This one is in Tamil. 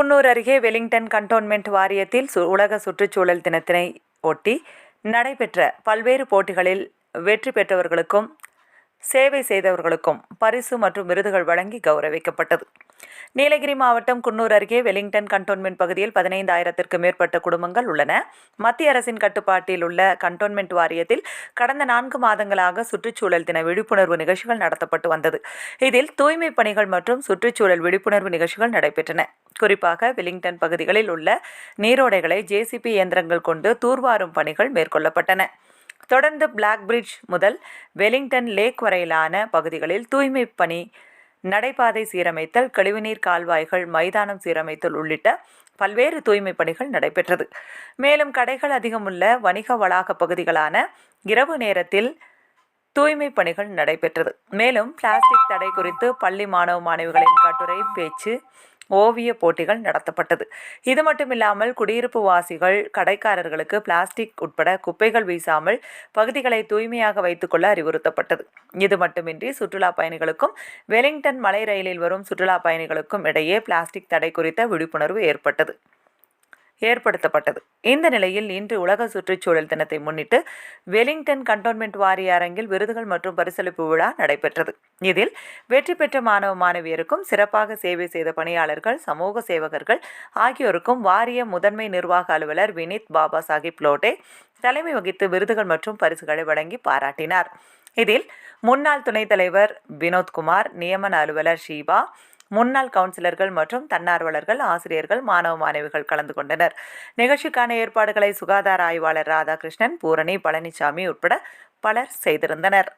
குன்னூர் அருகே வெலிங்டன் கண்டோன்மெண்ட் வாரியத்தில் உலக சுற்றுச்சூழல் தினத்தினை ஒட்டி நடைபெற்ற பல்வேறு போட்டிகளில் வெற்றி பெற்றவர்களுக்கும் சேவை செய்தவர்களுக்கும் பரிசு மற்றும் விருதுகள் வழங்கி கௌரவிக்கப்பட்டது. நீலகிரி மாவட்டம் குன்னூர் அருகே வெலிங்டன் கண்டோன்மெண்ட் பகுதியில் பதினைந்தாயிரத்திற்கு மேற்பட்ட குடும்பங்கள் உள்ளன. மத்திய அரசின் கட்டுப்பாட்டில் உள்ள கண்டோன்மெண்ட் வாரியத்தில் கடந்த நான்கு மாதங்களாக சுற்றுச்சூழல் தின விழிப்புணர்வு நிகழ்ச்சிகள் நடத்தப்பட்டு வந்தது. இதில் தூய்மை பணிகள் மற்றும் சுற்றுச்சூழல் விழிப்புணர்வு நிகழ்ச்சிகள் நடைபெற்றன. குறிப்பாக வெலிங்டன் பகுதிகளில் உள்ள நீரோடைகளை ஜேசிபி இயந்திரங்கள் கொண்டு தூர்வாரும் பணிகள் மேற்கொள்ளப்பட்டன. தொடர்ந்து பிளாக் பிரிட்ஜ் முதல் வெலிங்டன் லேக் வரையிலான பகுதிகளில் தூய்மை பணி நடைபாதை சீரமைத்தல் கழிவுநீர் கால்வாய்கள் மைதானம் சீரமைத்தல் உள்ளிட்ட பல்வேறு தூய்மை பணிகள் நடைபெற்றது. மேலும் கடைகள் அதிகமுள்ள வணிக வளாக பகுதிகளான இரவு நேரத்தில் தூய்மை பணிகள் நடைபெற்றது. மேலும் பிளாஸ்டிக் தடை குறித்து பள்ளி மாணவ மாணவிகளின் கட்டுரை பேச்சு ஓவிய போட்டிகள் நடத்தப்பட்டது. இது மட்டுமில்லாமல் குடியிருப்பு வாசிகள் கடைக்காரர்களுக்கு பிளாஸ்டிக் உட்பட குப்பைகள் வீசாமல் பகுதிகளை தூய்மையாக வைத்துக்கொள்ள அறிவுறுத்தப்பட்டது. இது மட்டுமின்றி சுற்றுலா பயணிகளுக்கும் வெலிங்டன் மலை ரயிலில் வரும் சுற்றுலா பயணிகளுக்கும் இடையே பிளாஸ்டிக் தடை குறித்த விழிப்புணர்வு ஏற்பட்டது. ஏற்படுத்தப்பட்டது. இந்த நிலையில் இன்று உலக சுற்றுச்சூழல் தினத்தை முன்னிட்டு வெலிங்டன் கண்டோன்மெண்ட் வாரிய அரங்கில் விருதுகள் மற்றும் பரிசளிப்பு விழா நடைபெற்றது. இதில் வெற்றி பெற்ற மாணவ மாணவியருக்கும் சிறப்பாக சேவை செய்த பணியாளர்கள் சமூக சேவகர்கள் ஆகியோருக்கும் வாரிய முதன்மை நிர்வாக அலுவலர் வினித் பாபா சாஹிப் லோட்டே தலைமை வகித்து விருதுகள் மற்றும் பரிசுகளை வழங்கி பாராட்டினார். இதில் முன்னாள் துணைத் தலைவர் வினோத்குமார் நியமன அலுவலர் ஷீபா முன்னாள் கவுன்சிலர்கள் மற்றும் தன்னார்வலர்கள் ஆசிரியர்கள் மாணவ மாணவிகள் கலந்து கொண்டனர். நிகழ்ச்சிக்கான ஏற்பாடுகளை சுகாதார ஆய்வாளர் ராதாகிருஷ்ணன் பூரணி பழனிசாமி உட்பட பலர் செய்திருந்தனர்.